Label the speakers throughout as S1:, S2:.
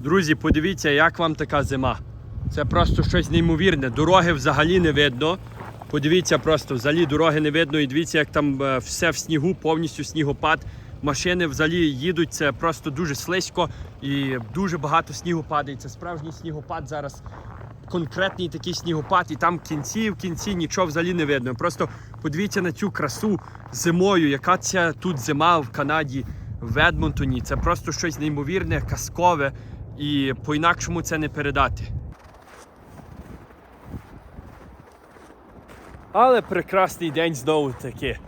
S1: Друзі, подивіться, як вам така зима. Це просто щось неймовірне. Дороги взагалі не видно. Подивіться просто, взагалі дороги не видно. І дивіться, як там е, все в снігу, повністю снігопад. Машини взагалі їдуть, це просто дуже слизько і дуже багато снігу падає. Це справжній снігопад зараз. Конкретний такий снігопад, і там в кінці, в кінці нічого взагалі не видно. Просто подивіться на цю красу зимою, яка ця тут зима в Канаді, в Едмонтоні. Це просто щось неймовірне, казкове, і по-інакшому це не передати. Але прекрасний день знову таки.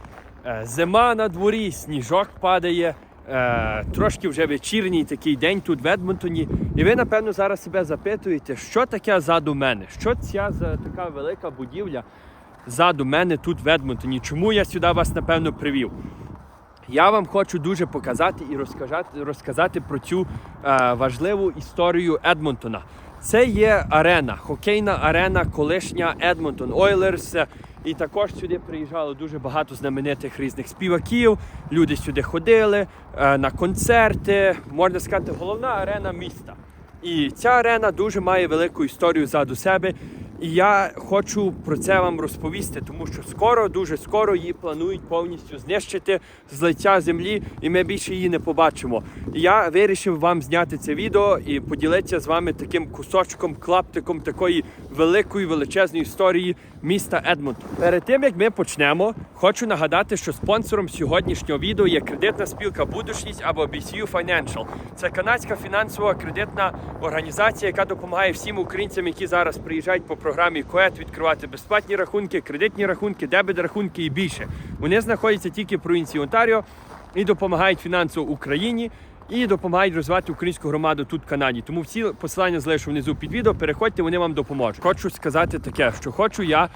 S1: Е, Зима на дворі, сніжок падає. е, Трошки вже вечірній такий день тут в Едмонтоні. І ви, напевно, зараз себе запитуєте, що таке ззаду мене? Що ця за така велика будівля ззаду мене тут в Едмонтоні? Чому я сюди вас, напевно, привів? Я вам хочу дуже показати і розказати, розказати про цю е, важливу історію Едмонтона. Це є арена, хокейна арена, колишня Едмонтон Ойлерс. І також сюди приїжджало дуже багато знаменитих різних співаків. Люди сюди ходили е, на концерти. Можна сказати, головна арена міста. І ця арена дуже має велику історію ззаду себе. І я хочу про це вам розповісти, тому що скоро, дуже скоро її планують повністю знищити з лиця землі, і ми більше її не побачимо. І я вирішив вам зняти це відео і поділитися з вами таким кусочком, клаптиком такої великої величезної історії міста Едмонтон. Перед тим як ми почнемо, хочу нагадати, що спонсором сьогоднішнього відео є кредитна спілка Будучність або BCU Financial. Це канадська фінансова кредитна організація, яка допомагає всім українцям, які зараз приїжджають по програмі КОЕТ, відкривати безплатні рахунки, кредитні рахунки, дебет рахунки і більше. Вони знаходяться тільки в провінції Онтаріо і допомагають фінансово Україні. І допомагають розвивати українську громаду тут в Канаді. Тому всі посилання залишу внизу під відео. Переходьте, вони вам допоможуть. Хочу сказати таке, що хочу я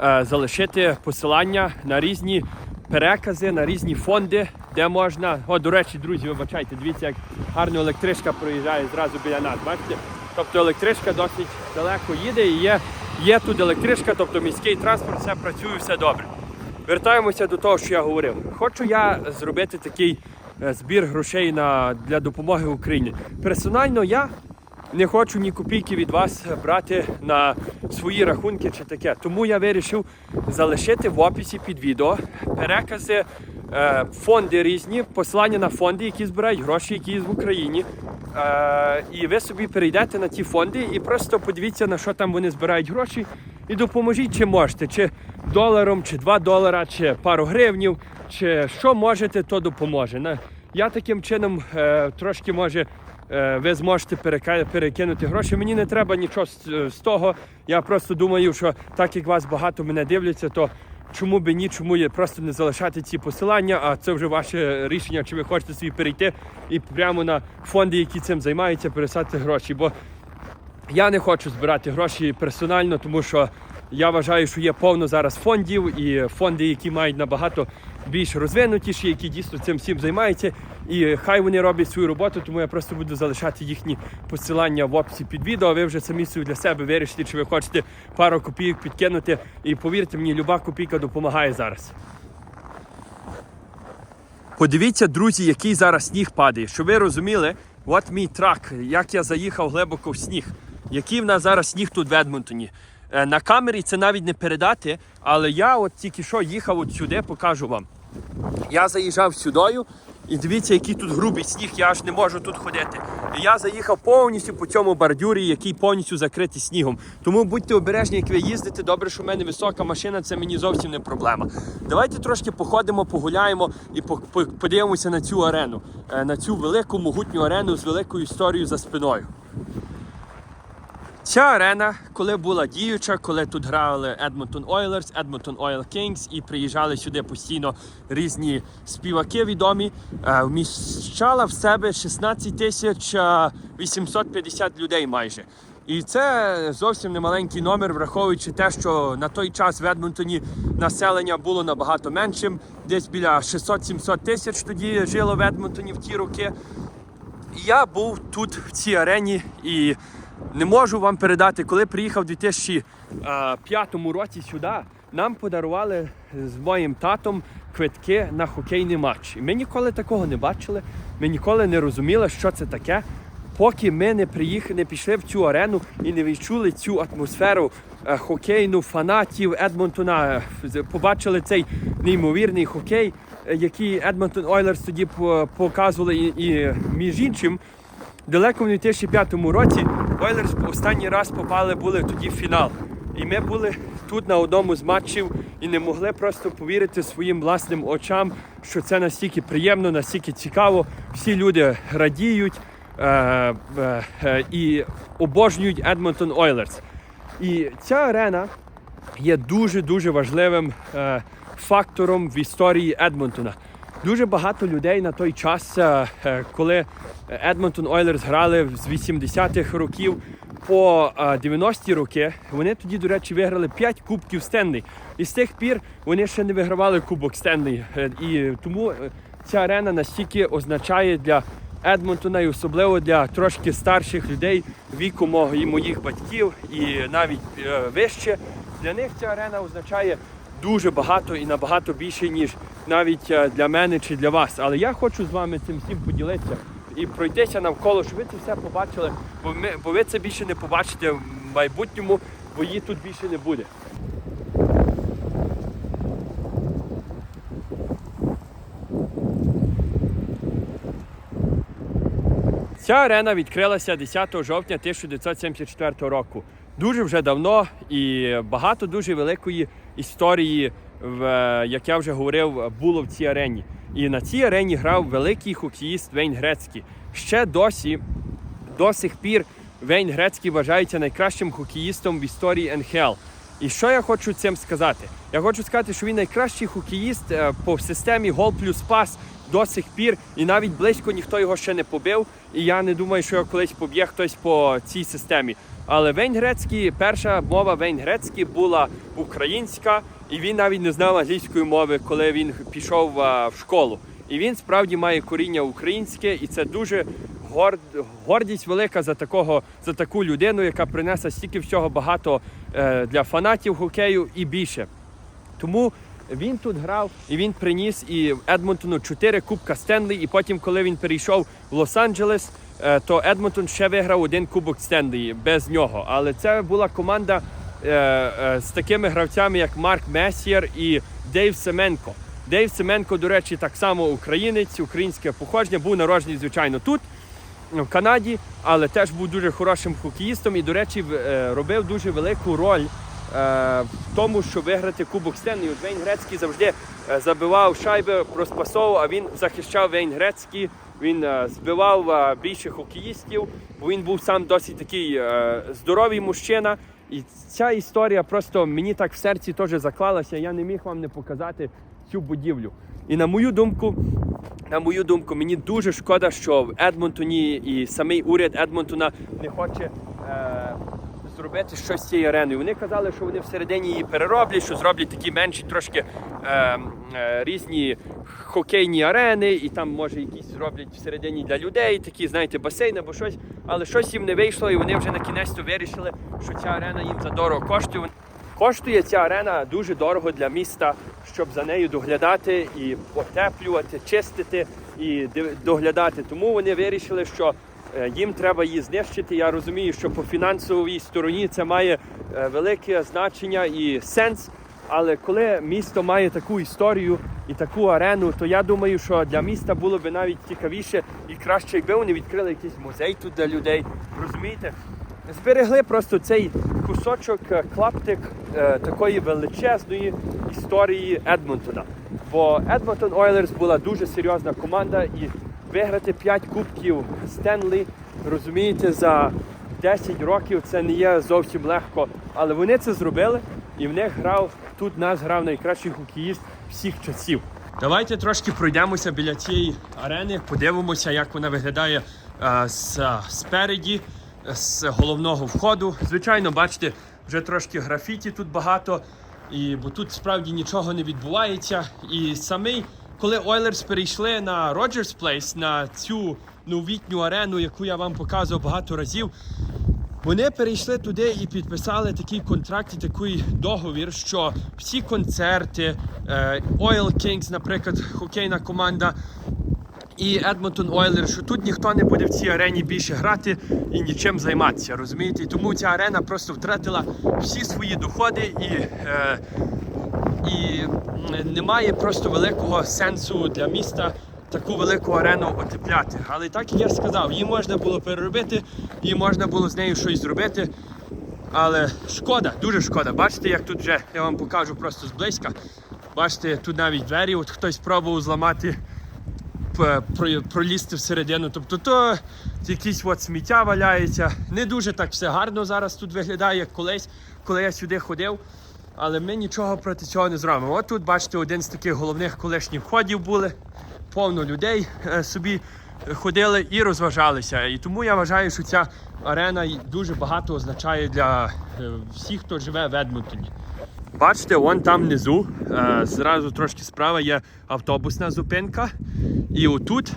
S1: е, залишити посилання на різні перекази, на різні фонди, де можна. О, до речі, друзі, вибачайте, дивіться, як гарно електричка проїжджає зразу біля нас. Бачите? Тобто електричка досить далеко їде і є, є тут електричка, тобто міський транспорт, все працює, все добре. Вертаємося до того, що я говорив. Хочу я зробити такий е, збір грошей на, для допомоги Україні. Персонально я не хочу ні копійки від вас брати на свої рахунки чи таке. Тому я вирішив залишити в описі під відео перекази, фонди різні, посилання на фонди, які збирають гроші, які є в Україні. Е, і ви собі перейдете на ті фонди і просто подивіться, на що там вони збирають гроші, і допоможіть, чи можете, чи доларом, чи 2 долара, чи пару гривнів, чи що можете, то допоможе. Я таким чином е, трошки може. е, Ви зможете перекинути гроші. Мені не треба нічого з того. Я просто думаю, що так як вас багато мене дивляться, то чому би ні, чому є просто не залишати ці посилання, а це вже ваше рішення, чи ви хочете собі перейти і прямо на фонди, які цим займаються, пересадити гроші. Бо я не хочу збирати гроші персонально, тому що я вважаю, що є повно зараз фондів і фонди, які мають набагато більш розвинутіші, які дійсно цим всім займаються. І хай вони роблять свою роботу, тому я просто буду залишати їхні посилання в описі під відео. А ви вже самі собі для себе вирішите, чи ви хочете пару копійок підкинути. І повірте мені, люба копійка допомагає зараз. Подивіться, друзі, який зараз сніг падає. Щоб ви розуміли, от мій трак, як я заїхав глибоко в сніг. Який в нас зараз сніг тут в Едмонтоні. Е, На камері це навіть не передати, але я от тільки що їхав от сюди, покажу вам. Я заїжджав сюдою, і дивіться, який тут грубий сніг, я аж не можу тут ходити. І я заїхав повністю по цьому бордюрі, який повністю закритий снігом. Тому будьте обережні, як ви їздите. Добре, що в мене висока машина, це мені зовсім не проблема. Давайте трошки походимо, погуляємо і по- по- подивимося на цю арену, е, на цю велику могутню арену з великою історією за спиною. Ця арена, коли була діюча, коли тут грали Edmonton Oilers, Edmonton Oil Kings і приїжджали сюди постійно різні співаки відомі, е, вміщала в себе 16 тисяч е, 850 людей майже. І це зовсім не маленький номер, враховуючи те, що на той час в Едмонтоні населення було набагато меншим, десь біля 600-700 тисяч тоді жило в Едмонтоні в ті роки. Я був тут в цій арені і не можу вам передати, коли приїхав у 2005 році сюди, нам подарували з моїм татом квитки на хокейний матч. Ми ніколи такого не бачили, ми ніколи не розуміли, що це таке. поки ми не приїхали, не пішли в цю арену і не відчули цю атмосферу е, хокейну фанатів Едмонтона, е, побачили цей неймовірний хокей, е, який Едмонтон Ойлерс тоді по- показували, і, і між іншим. Далеко в 2005 році Ойлерс останній раз попали були тоді в фінал. І ми були тут на одному з матчів і не могли просто повірити своїм власним очам, що це настільки приємно, настільки цікаво. Всі люди радіють е, е, і обожнюють Едмонтон Ойлерс. І ця арена є дуже-дуже важливим е, фактором в історії Едмонтона. Дуже багато людей на той час, е, е, коли Едмонтон Ойлерс грали з 80-х років по е, 90-ті роки, вони тоді, до речі, виграли 5 кубків Стенлі. І з тих пір вони ще не вигравали кубок Стенлі. Е, І тому е, ця арена настільки означає для Едмонтона і особливо для трошки старших людей віку мого і моїх батьків, і навіть е, вище. Для них ця арена означає дуже багато і набагато більше, ніж навіть е, для мене чи для вас. Але я хочу з вами цим всім поділитися і пройтися навколо, щоб ви це все побачили, бо, ми, бо ви це більше не побачите в майбутньому, бо її тут більше не буде. Ця арена відкрилася 10 жовтня 1974 року. Дуже вже давно і багато дуже великої історії, як я вже говорив, було в цій арені. І на цій арені грав великий хокеїст Вейн Грецький. Ще досі, до сих пір, Вейн Грецький вважається найкращим хокеїстом в історії НХЛ. І що я хочу цим сказати? Я хочу сказати, що він найкращий хокеїст е, по системі гол плюс пас до сих пір, і навіть близько ніхто його ще не побив. І я не думаю, що його колись поб'є хтось по цій системі. Але Вейн Грецький, перша мова Вейн Грецький була українська, і він навіть не знав англійської мови, коли він пішов в школу. І він справді має коріння українське, і це дуже горд, гордість велика за такого за таку людину, яка принесла стільки всього багато е, для фанатів хокею і більше. Тому він тут грав і він приніс і Едмонтону 4 кубка Стенлі. І потім, коли він перейшов в Лос-Анджелес, е, то Едмонтон ще виграв один кубок Стенлі без нього. Але це була команда з такими гравцями, як Марк Месієр і Дейв Семенко. Дейв Семенко, до речі, так само українець, українське походження, був народжений, звичайно, тут в Канаді, але теж був дуже хорошим хокеїстом і, до речі, е, робив дуже велику роль е, в тому, щоб виграти Кубок Стенлі. От Вейн Грецький завжди е, забивав шайби, розпасовував, а він захищав Вейн Грецький. Він е, збивав е, більше хокеїстів, бо він був сам досить такий е, здоровий мужчина. І ця історія просто мені так в серці теж заклалася. Я не міг вам не показати цю будівлю. І на мою думку, на мою думку, мені дуже шкода, що в Едмонтоні і самий уряд Едмонтона не хоче е, зробити щось з цією ареною. Вони казали, що вони всередині її перероблять, що зроблять такі менші трошки е, е, різні хокейні арени, і там може якісь зроблять всередині для людей, такі, знаєте, басейн або щось. Але щось їм не вийшло, і вони вже на кінець вирішили, що ця арена їм задорого коштує. Коштує ця арена дуже дорого для міста, щоб за нею доглядати і потеплювати, чистити і доглядати. Тому вони вирішили, що їм треба її знищити. Я розумію, що по фінансовій стороні це має е, велике значення і сенс. Але коли місто має таку історію і таку арену, то я думаю, що для міста було б навіть цікавіше і краще, якби вони відкрили якийсь музей тут для людей. Розумієте? зберегли просто цей кусочок, е, клаптик е, такої величезної історії Едмонтона. Бо Едмонтон Ойлерс була дуже серйозна команда і виграти 5 кубків Стенлі, розумієте, за 10 років це не є зовсім легко. Але вони це зробили, і в них грав тут нас грав найкращий хокеїст всіх часів. Давайте трошки пройдемося біля цієї арени, подивимося, як вона виглядає е, з, спереді, з головного входу. Звичайно, бачите, вже трошки графіті тут багато, і, бо тут справді нічого не відбувається. І самий, коли Oilers перейшли на Rogers Place, на цю новітню арену, яку я вам показував багато разів, вони перейшли туди і підписали такий контракт і такий договір, що всі концерти, е, Oil Kings, наприклад, хокейна команда, і Едмонтон Ойлер, що тут ніхто не буде в цій арені більше грати і нічим займатися, розумієте? Тому ця арена просто втратила всі свої доходи і. Е, і немає просто великого сенсу для міста таку велику арену отепляти. Але так як я сказав, її можна було переробити, і можна було з нею щось зробити. Але шкода, дуже шкода. Бачите, як тут вже я вам покажу просто зблизька. Бачите, тут навіть двері, от хтось пробував зламати, пролізти всередину. Тобто то якісь от сміття валяється. Не дуже так все гарно зараз тут виглядає, як колись, коли я сюди ходив. Але ми нічого проти цього не зробимо. От тут, бачите, один з таких головних колишніх входів були. Повно людей е, собі ходили і розважалися. І тому я вважаю, що ця арена дуже багато означає для е, всіх, хто живе в Едмонтоні. Бачите, вон там внизу, е, зразу трошки справа є автобусна зупинка. І отут,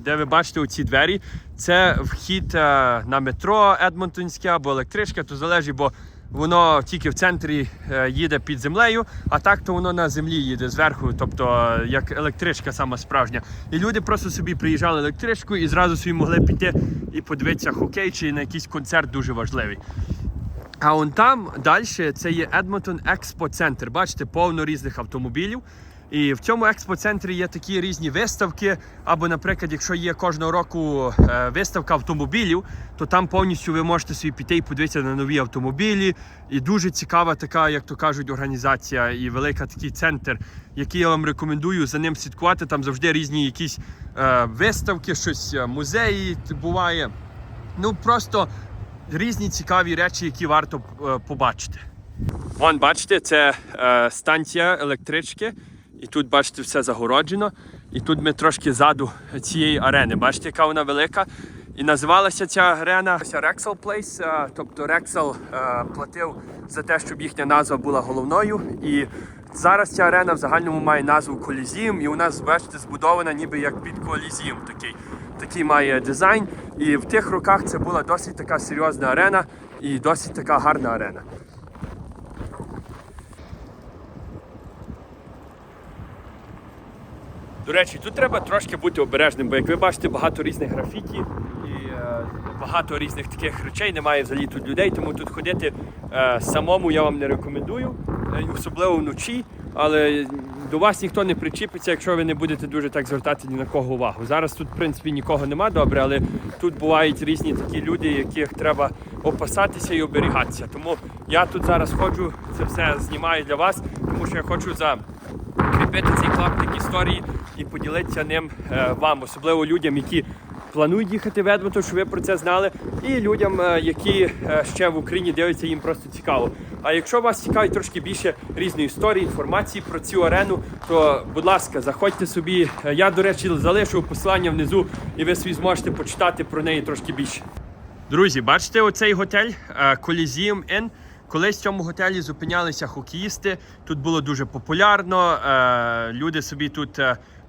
S1: де ви бачите оці двері, це вхід на метро Едмонтонське або електричка, то залежить, бо воно тільки в центрі е, їде під землею, а так то воно на землі їде зверху, тобто е, як електричка сама справжня. І люди просто собі приїжджали електричкою і зразу собі могли піти і подивитися хокей чи на якийсь концерт дуже важливий. А он там далі це є Едмонтон Експо Центр. Бачите, повно різних автомобілів. І в цьому експоцентрі є такі різні виставки. Або, наприклад, якщо є кожного року е, виставка автомобілів, то там повністю ви можете собі піти і подивитися на нові автомобілі. І дуже цікава така, як то кажуть, організація і велика такий центр, який я вам рекомендую за ним слідкувати. Там завжди різні якісь е, виставки, щось е, музеї буває. Ну просто різні цікаві речі, які варто е, побачити. Вон, бачите, це е, станція електрички, і тут, бачите, все загороджено. І тут ми трошки ззаду цієї арени. Бачите, яка вона велика. І називалася ця арена Rexel Place, е, тобто Rexel е, платив за те, щоб їхня назва була головною. І зараз ця арена в загальному має назву Колізіум, і у нас, бачите, збудована ніби як під колізіум такий. Такий має дизайн. І в тих роках це була досить така серйозна арена і досить така гарна арена. До речі, тут треба трошки бути обережним, бо як ви бачите, багато різних графіті і е, багато різних таких речей. Немає взагалі тут людей, тому тут ходити е, самому я вам не рекомендую, е, особливо вночі. Але до вас ніхто не причіпиться, якщо ви не будете дуже так звертати ні на кого увагу. Зараз тут, в принципі, нікого нема добре, але тут бувають різні такі люди, яких треба опасатися і оберігатися. Тому я тут зараз ходжу, це все знімаю для вас, тому що я хочу за кріпити цей клаптик історії і поділитися ним е, вам, особливо людям, які планують їхати в Едмонтон, щоб ви про це знали, і людям, е, які е, ще в Україні дивляться, їм просто цікаво. А якщо вас цікавить трошки більше різної історії, інформації про цю арену, то будь ласка, заходьте собі. Я, до речі, залишу посилання внизу, і ви собі зможете почитати про неї трошки більше. Друзі, бачите оцей готель Coliseum Inn? Колись в цьому готелі зупинялися хокеїсти. Тут було дуже популярно. Люди собі тут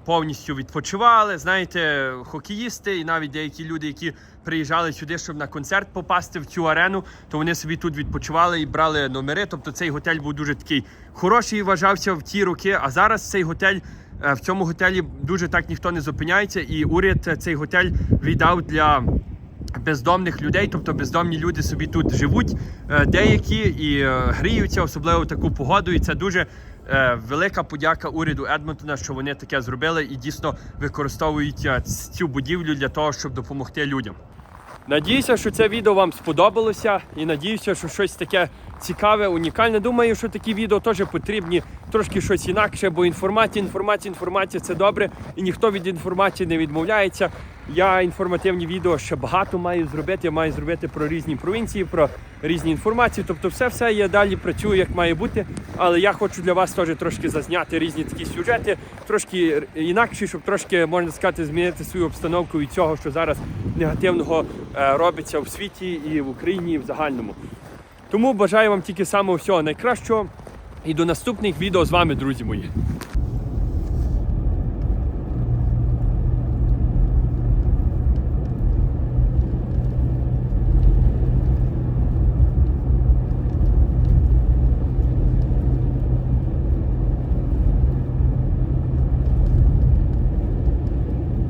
S1: повністю відпочивали. Знаєте, хокеїсти і навіть деякі люди, які приїжджали сюди, щоб на концерт попасти в цю арену, то вони собі тут відпочивали і брали номери. Тобто цей готель був дуже такий хороший, вважався в ті роки. А зараз цей готель. е, В цьому готелі дуже так ніхто не зупиняється, і уряд цей готель віддав для бездомних людей, тобто бездомні люди собі тут живуть е, деякі і е, гріються, особливо в таку погоду. І це дуже велика подяка уряду Едмонтона, що вони таке зробили і дійсно використовують е, цю будівлю для того, щоб допомогти людям. Надіюся, що це відео вам сподобалося, і надіюся, що щось таке цікаве, унікальне. Думаю, що такі відео теж потрібні трошки щось інакше, бо інформація, інформація, інформація це добре, і ніхто від інформації не відмовляється. Я інформативні відео ще багато маю зробити. Я маю зробити про різні провінції, про різні інформації. Тобто, все все я далі працюю, як має бути. Але я хочу для вас теж трошки зазняти різні такі сюжети, трошки інакші, щоб трошки можна сказати, змінити свою обстановку від цього, що зараз негативного е, робиться в світі і в Україні, і в загальному. Тому бажаю вам тільки самого всього найкращого. І до наступних відео з вами, друзі мої.